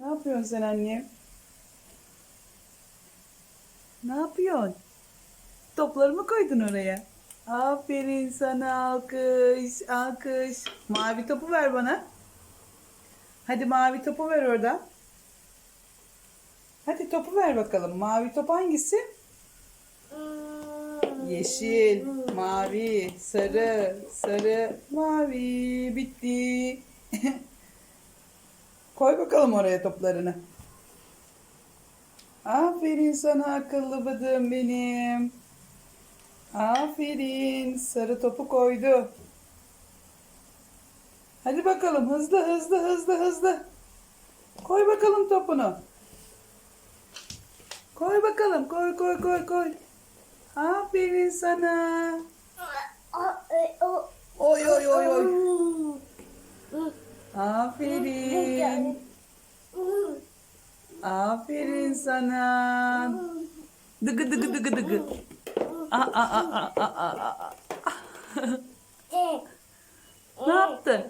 Ne yapıyorsun sen annem? Ne yapıyorsun? Topları mı koydun oraya? Aferin sana alkış, alkış. Mavi topu ver bana. Hadi mavi topu ver orada. Hadi topu ver bakalım. Mavi top hangisi? Yeşil, mavi, sarı, sarı, mavi. Bitti. Koy bakalım oraya toplarını. Aferin sana akıllı bıdığım benim. Aferin. Sarı topu koydu. Hadi bakalım hızlı hızlı hızlı hızlı. Koy bakalım topunu. Koy bakalım. Koy koy koy koy. Aferin sana. Oy oy oy oy. Aferin. Aferin sana. Dıgı dıgı dıgı dıgı. Aa, aa, aa, aa, aa. Ne yaptın?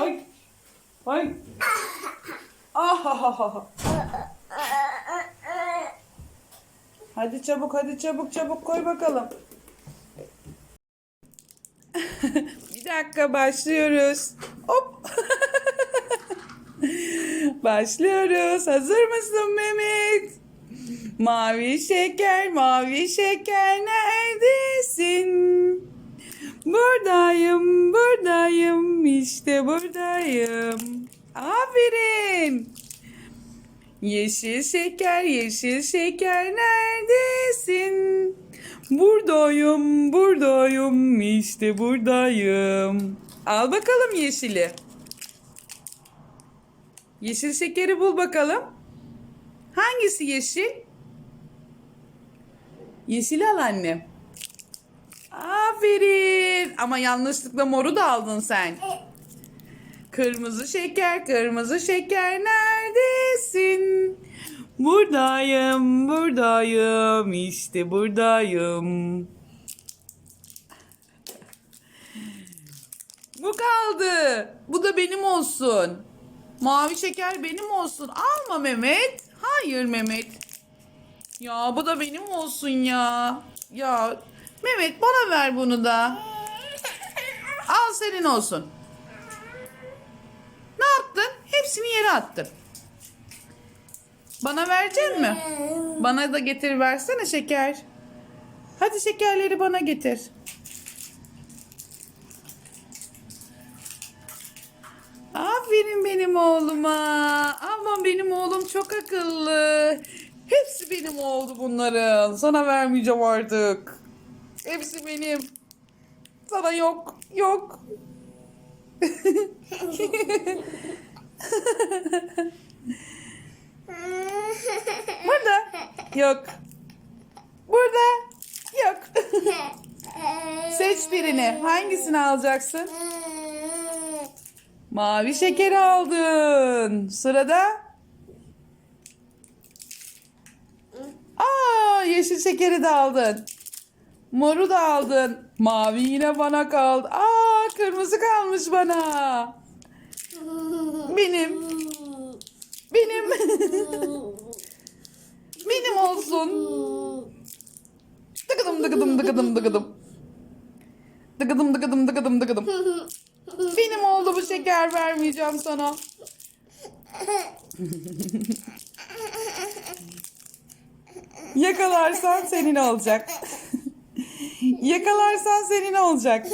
Oy. Oy. Ah, ah, ah, ah. Hadi çabuk hadi çabuk çabuk koy bakalım. Dakika başlıyoruz. Hop. başlıyoruz. Hazır mısın Mehmet? Mavi şeker, mavi şeker neredesin? Buradayım, buradayım, işte buradayım. Aferin. Yeşil şeker, yeşil şeker neredesin? Buradayım, buradayım, işte buradayım. Al bakalım yeşili. Yeşil şekeri bul bakalım. Hangisi yeşil? Yeşil al annem. Aferin. Ama yanlışlıkla moru da aldın sen. Kırmızı şeker, kırmızı şeker neredesin? Buradayım, buradayım, işte buradayım. Bu kaldı. Bu da benim olsun. Mavi şeker benim olsun. Alma Mehmet. Hayır Mehmet. Ya bu da benim olsun ya. Ya Mehmet bana ver bunu da. Al senin olsun. Ne yaptın? Hepsini yere attın. Bana verecek mi? Bana da getir versene şeker. Hadi şekerleri bana getir. Aferin benim oğluma. Aman benim oğlum çok akıllı. Hepsi benim oldu bunların. Sana vermeyeceğim artık. Hepsi benim. Sana yok. Yok. Burada. Yok. Burada. Yok. Seç birini. Hangisini alacaksın? Mavi şekeri aldın. Sırada? Aa, yeşil şekeri de aldın. Moru da aldın. Mavi yine bana kaldı. Aa, kırmızı kalmış bana. Benim. Benim. Benim olsun. Dıgıdım dıgıdım dıgıdım dıgıdım. Dıgıdım dıgıdım dıgıdım dıgıdım. Benim oldu bu şeker vermeyeceğim sana. Yakalarsan senin olacak. Yakalarsan senin olacak.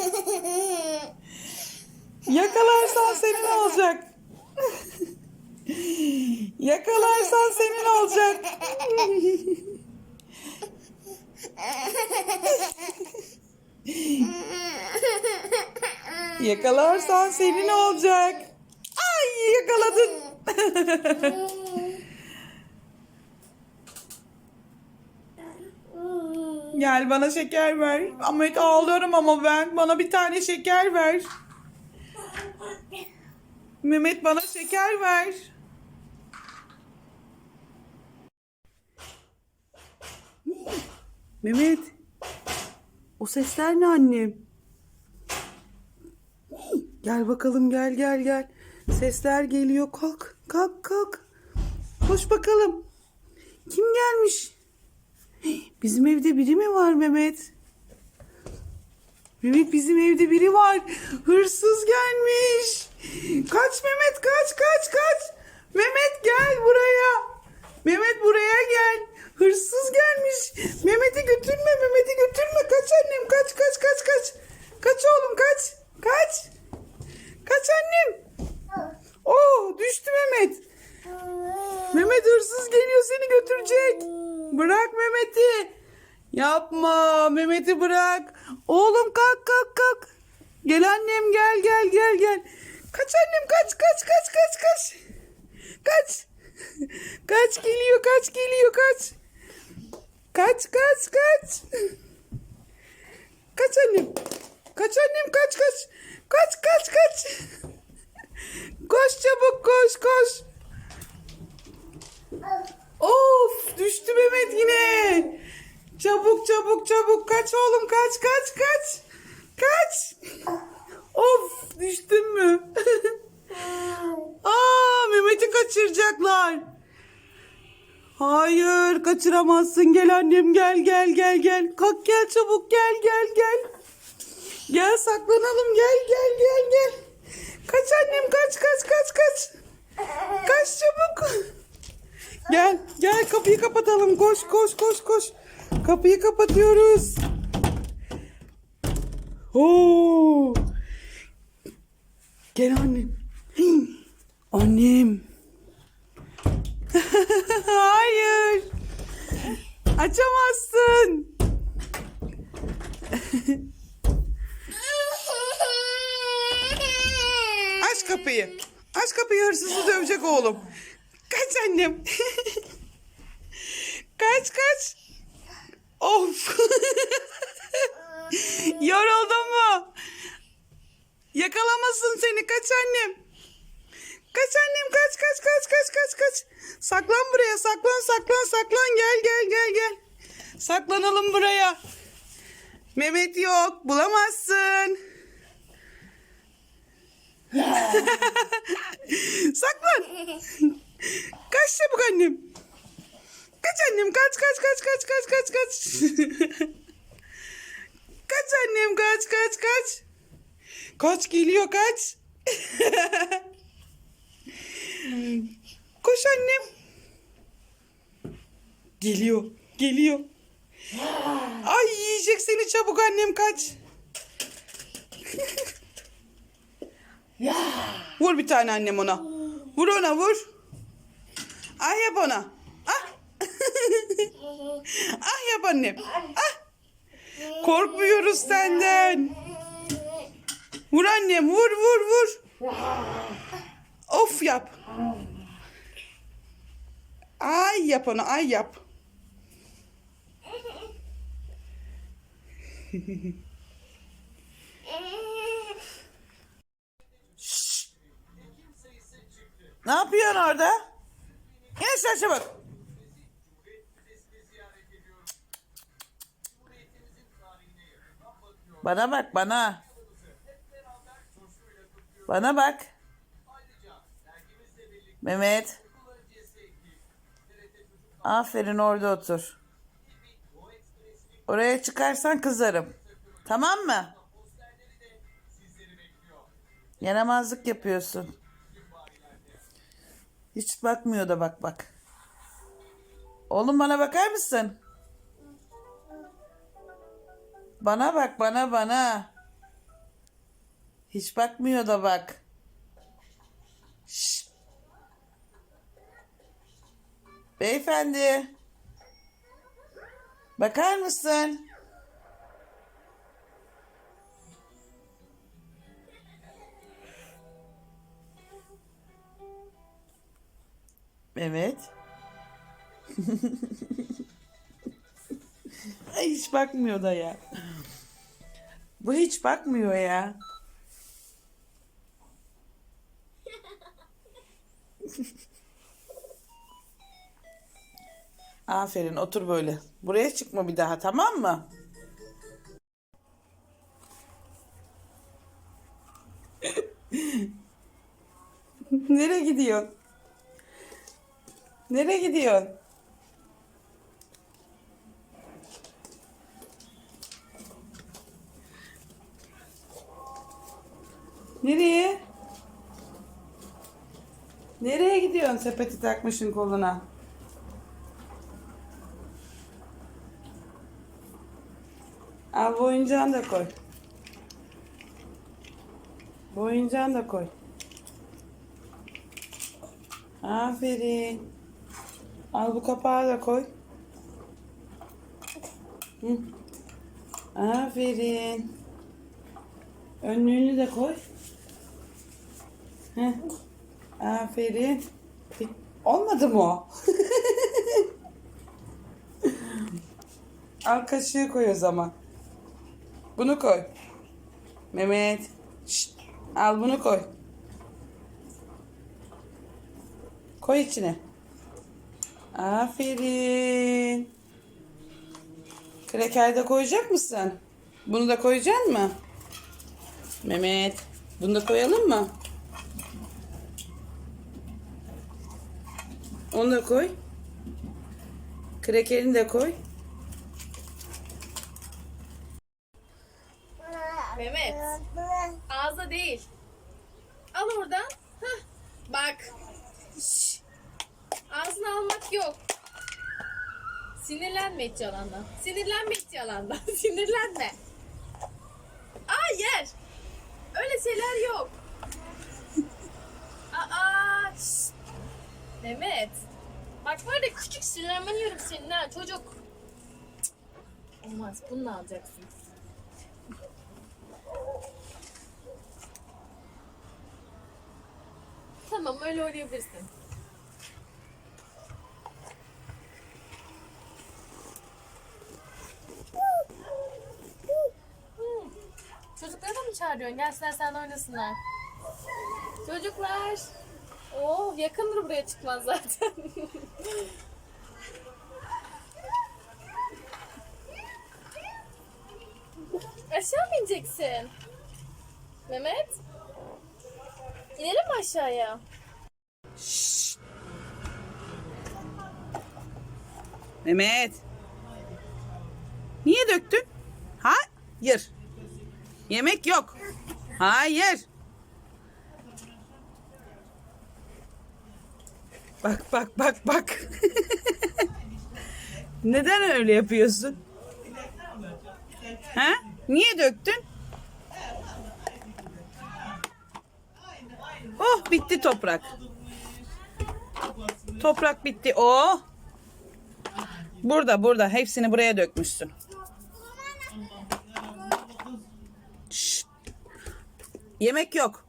Yakalarsan senin olacak. Yakalarsan senin olacak. Yakalarsan senin olacak. Ay yakaladın. Gel bana şeker ver. Ahmet ağlıyorum ama ben. Bana bir tane şeker ver. Mehmet bana şeker ver. Mehmet. O sesler ne annem? Gel bakalım gel gel gel. Sesler geliyor. Kalk, kalk, kalk. Koş bakalım. Kim gelmiş? Bizim evde biri mi var Mehmet? Mehmet bizim evde biri var. Hırsız gelmiş. Kaç Mehmet kaç kaç kaç. Mehmet gel buraya. Mehmet buraya gel. Hırsız gelmiş. Mehmet'i götürme Mehmet'i götürme. Kaç annem kaç kaç kaç kaç. Kaç oğlum kaç. Kaç. Kaç annem. Oo düştü Mehmet. Mehmet hırsız geliyor seni götürecek. Bırak Mehmet'i. Yapma Mehmet'i bırak. Oğlum kalk kalk kalk. Gel annem gel gel gel gel. Kaç annem kaç kaç kaç kaç kaç. Kaç. Kaç geliyor kaç geliyor kaç. Kaç kaç kaç. Kaç annem. Kaç annem kaç kaç. Kaç kaç kaç. Koş çabuk koş koş. Of düştü Mehmet yine. Çabuk çabuk çabuk kaç oğlum kaç kaç kaç. Kaç. Of düştün mü? Aa Mehmet'i kaçıracaklar. Hayır kaçıramazsın gel annem gel gel gel gel. Kalk gel çabuk gel gel gel. Gel saklanalım gel gel gel gel. Kaç annem kaç kaç kaç kaç. Kaç çabuk. Gel gel kapıyı kapatalım koş koş koş koş. Kapıyı kapatıyoruz. Oo. Gel annem. Annem. Hayır. Açamazsın. Aç kapıyı. Aç kapıyı hırsızı dövecek oğlum. Kaç annem. kaç kaç. Of. Yoruldun mu? Yakalamasın seni kaç annem. Kaç annem kaç kaç kaç kaç kaç kaç. Saklan buraya saklan saklan saklan gel gel gel gel. Saklanalım buraya. Mehmet yok bulamazsın. Saklan. Kaç çabuk annem. Kaç annem kaç kaç kaç kaç kaç kaç kaç. kaç annem kaç kaç kaç. Kaç geliyor kaç. Koş annem. Geliyor geliyor. Ay yiyecek seni çabuk annem kaç. Vur bir tane annem ona. Vur ona vur. Ah yap ona. Ah. ah yap annem. Ah. Korkmuyoruz senden. Vur annem vur vur vur. Of yap. Ay yap ona ay yap. Ne yapıyorsun orada? İn aşağı çabuk. Bana bak bana. Bana bak. Mehmet. Aferin orada otur. Oraya çıkarsan kızarım. Tamam mı? Yaramazlık yapıyorsun. Hiç bakmıyor da bak bak. Oğlum bana bakar mısın? Bana bak bana bana. Hiç bakmıyor da bak. Şşt. Beyefendi. Bakar mısın? Evet. Hiç bakmıyor da ya. Bu hiç bakmıyor ya. Aferin otur böyle. Buraya çıkma bir daha tamam mı? Nereye gidiyorsun? Nereye gidiyorsun? Nereye? Nereye gidiyorsun sepeti takmışın koluna? Al bu oyuncağını da koy. Bu oyuncağını da koy. Aferin. Al bu kapağı da koy. Hı. Aferin. Önlüğünü de koy. Heh. Aferin. Olmadı mı o? Al kaşığı koy o zaman. Bunu koy. Mehmet. Şşt. Al bunu koy. Koy içine. Aferin. Kreker de koyacak mısın? Bunu da koyacak mı? Mehmet. Bunu da koyalım mı? Onu da koy. Krekerini de koy. Mehmet. Ağza değil. Al oradan. Hah. Bak. Şş. Ağzına almak yok. Sinirlenme hiç yalandan. Sinirlenme hiç yalandan. Sinirlenme. Hayır. Öyle şeyler yok. Aa. şş. Mehmet. Bak böyle küçük sinirleniyorum senin ha çocuk. Olmaz. Bunu alacaksın. Tamam öyle oynayabilirsin. Çocukları da mı çağırıyorsun? Gelsinler sen oynasınlar. Çocuklar. Oh yakındır buraya çıkmaz zaten. Aşağı mı ineceksin? Mehmet? İnelim mi aşağıya? Mehmet. Niye döktün? Hayır. Yemek yok. Hayır. Bak bak bak bak. Neden öyle yapıyorsun? Ha? Niye döktün? Oh bitti toprak. Toprak bitti. Oh. Burada burada hepsini buraya dökmüşsün. Şşt. Yemek yok.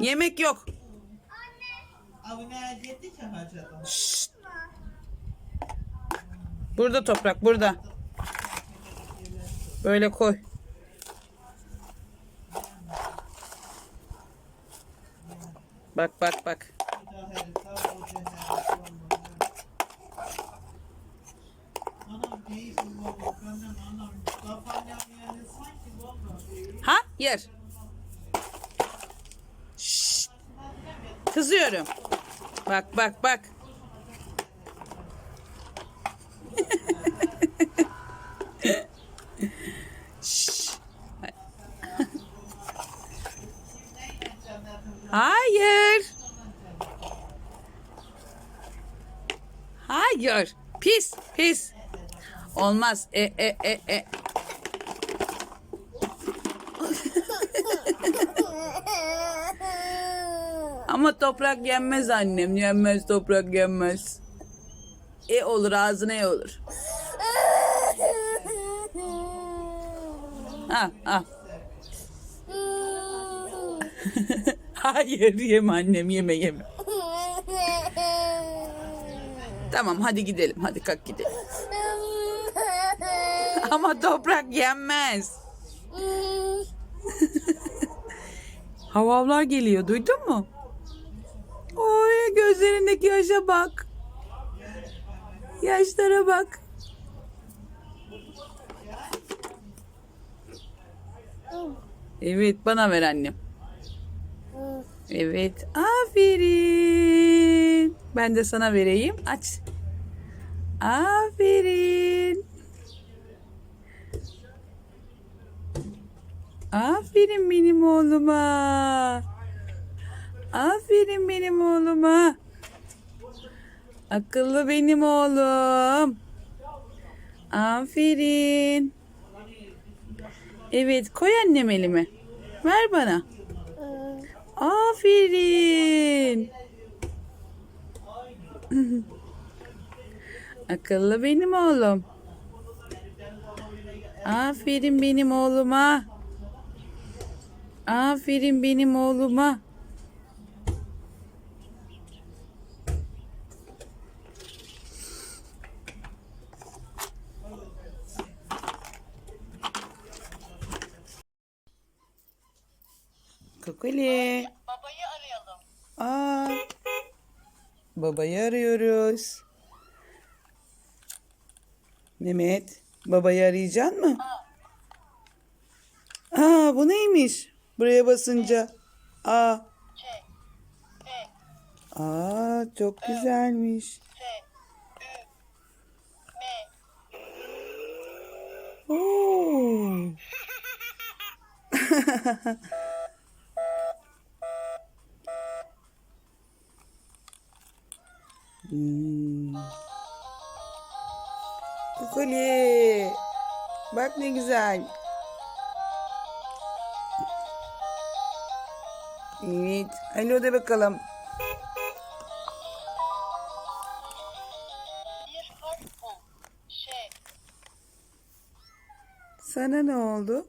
Yemek yok. Şşt. Burada toprak burada. Böyle koy. Bak bak bak. Baba. Hayır. Şşt. Kızıyorum. Bak bak bak. Şşt. Hayır. Hayır. Pis, pis. Olmaz. E e e e. Ama toprak yenmez annem. Yenmez toprak yenmez. E olur ağzına e olur. Ha ha. Hayır yeme annem yeme yeme. Tamam hadi gidelim. Hadi kalk gidelim. Ama toprak yenmez. Havavlar geliyor. Duydun mu? Oy gözlerindeki yaşa bak. Yaşlara bak. Evet bana ver annem. Evet. Aferin. Ben de sana vereyim. Aç. Aferin. Aferin benim oğluma. Aferin benim oğluma. Akıllı benim oğlum. Aferin. Evet koy annem elime. Ver bana. Aferin. Akıllı benim oğlum. Aferin benim oğluma. Aferin benim oğluma. Kukuli. Babayı arayalım. Aa, babayı arıyoruz. Mehmet, babayı arayacaksın mı? Aa, bu neymiş? Buraya basınca. P, aa çok güzelmiş. Oo. hmm. Kukuli. Bak ne güzel. Evet. Alo de bakalım. Sana ne oldu?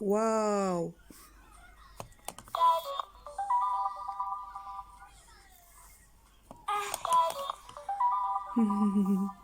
Wow.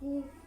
嗯